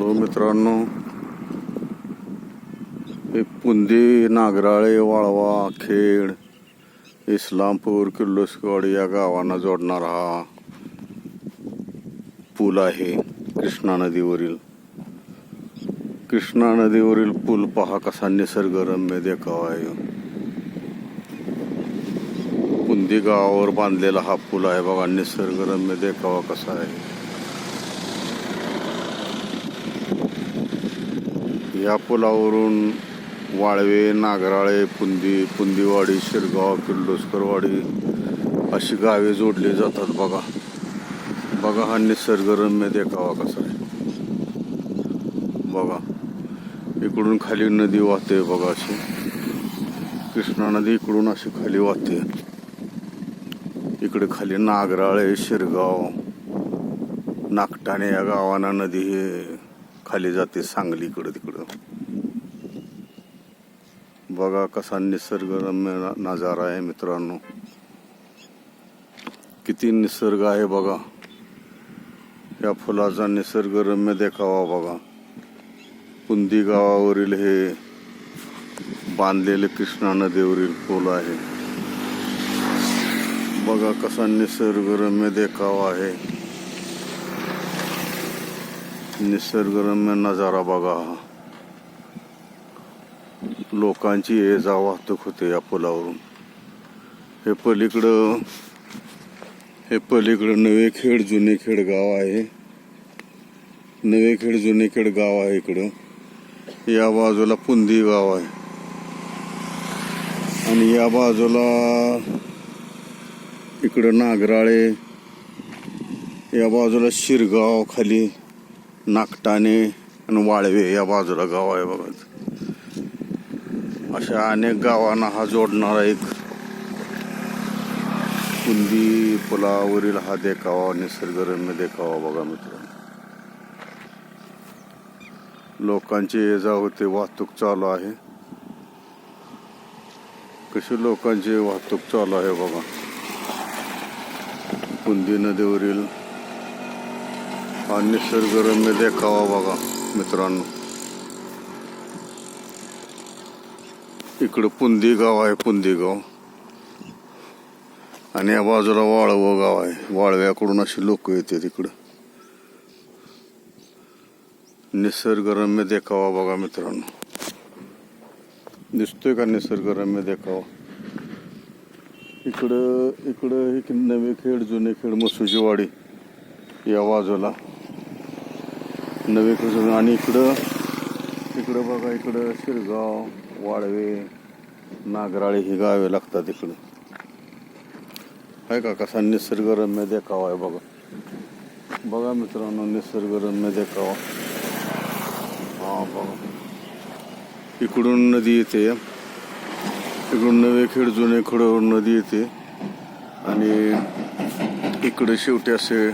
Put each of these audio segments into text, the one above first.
Hello मित्रांनो. हे पुंदी नागराळे वाळवा खेड इस्लामपूर किर्लोस्कवाडी या गावांना जोडणारा हा पूल आहे कृष्णा नदीवरील. कृष्णा नदीवरील पूल पहा कसा निसर्गरम्य देखावा आहे. पुंदी गावावर बांधलेला हा पूल आहे बघा निसर्गरम्य देखावा कसा आहे. या पुलावरून वाळवे नागराळे पुंदी पुंदीवाडी शिरगाव किर्लोस्करवाडी अशी गावे जोडली जातात बघा. बघा हा निसर्गरम्य देखावा कसा आहे. बघा. इकडून खाली नदी वाहते बघा अशी. कृष्णा नदी इकडून अशी खाली वाहते. इकडे खाली नागराळे शिरगाव नागटाणे या गावांना नदी हे खाली जाते सांगलीकडं तिकडं. बघा कसा निसर्गरम्य नजारा आहे मित्रांनो. किती निसर्ग आहे बघा. या फुलाचा निसर्गरम्य देखावा बघा. कुंदी गावावरील हे बांधलेले कृष्णा नदीवरील पूल आहे. बघा कसा निसर्गरम्य देखावा आहे. निसर्गरम्य नजारा बघा. लोकांची ये जा वाहतूक होते या पुलावरून. हे पलीकडं हे पलीकडं नवे खेड जुने खेड गाव आहे. नवे खेड जुने खेड गाव आहे इकडं. या बाजूला पुंदी गाव आहे. आणि या बाजूला इकडं नागराळे या बाजूला शिरगाव खाली. नाकटाणे आणि वाळवे या बाजूला गाव आहे बघा. अशा अनेक गावांना हा जोडणारा एक कुंदी पुलावरील हा देखावा निसर्गरम्य देखावा बघा मित्रांनो. लोकांची ये जा होते वाहतूक चालू आहे. कशी लोकांची वाहतूक चालू आहे बघा. कुंदी नदीवरील हा निसर्गरम्य देखावा बघा मित्रांनो. इकडं पुंदी गाव आहे पुंदी गाव आणि या बाजूला वाळवं गाव आहे. वाळव्याकडून अशी लोक येते तिकडं निसर्गरम्य देखावा बघा मित्रांनो. दिसतोय का निसर्गरम्य देखावा? इकडं इकडं एक नवे खेड जुने खेड मसुजीवाडी या बाजूला. नवे कृषी आणि इकडं इकडं बघा इकडं शिरगाव वाडवे नागराळे ही गावे लागतात इकडं. आहे का कसा निसर्गरम्य देखावा आहे बघा. बघा मित्रांनो निसर्गरम्य देखावा. हा बघा. इकडून नदी येते. इकडून नवे खेड जुने खेडवरून नदी येते. आणि इकडे शेवटी असे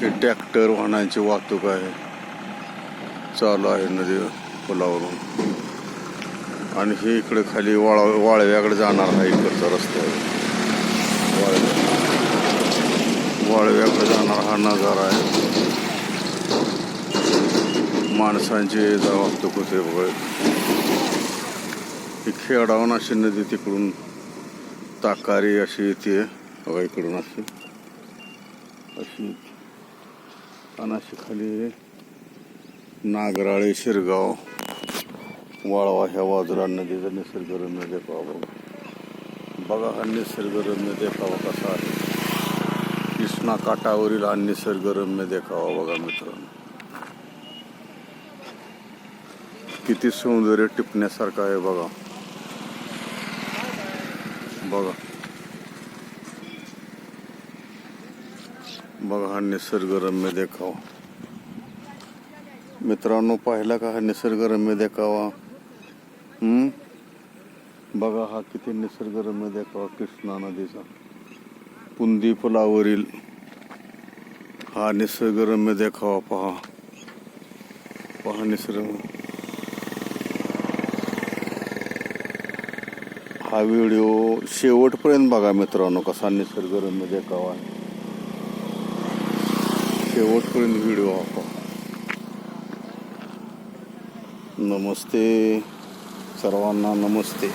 हे ट्रॅक्टर वाहनांची वाहतूक आहे. चालू आहे नदी पुलावरून. आणि हे इकडे खाली वाळा वाळव्याकडे जाणार हा इकडचा रस्ता. आहे वाळव्या वाळव्याकडे जाणार हा नजारा आहे. माणसांचे ये होते ही खेडावन अशी नदी तिकडून ताकारी अशी येते. बघा इकडून अशी. अशी. आणि अशी खाली नागराळे शिरगाव वाळवा ह्या बाजूला नदीचा निसर्गरम्य देखावा बघा. बघा हा निसर्गरम्य देखावा कसा आहे. कृष्णा काठावरील हा निसर्गरम्य देखावा बघा मित्रांनो. किती सौंदर्य टिपण्यासारखं आहे बघा. बघा. बघा हा निसर्गरम्य देखावा. मित्रांनो पाहिला का हा निसर्गरम्य देखावा? बघा हा किती निसर्गरम्य देखावा कृष्णा नदीचा पुंदी पुलावरील हा निसर्गरम्य देखावा पहा. पहा निसर्ग. हा व्हिडिओ शेवटपर्यंत बघा मित्रांनो कसा निसर्गरम्य देखावा शेवटपर्यंत व्हिडिओ पहा. नमस्ते सर्वांना नमस्ते.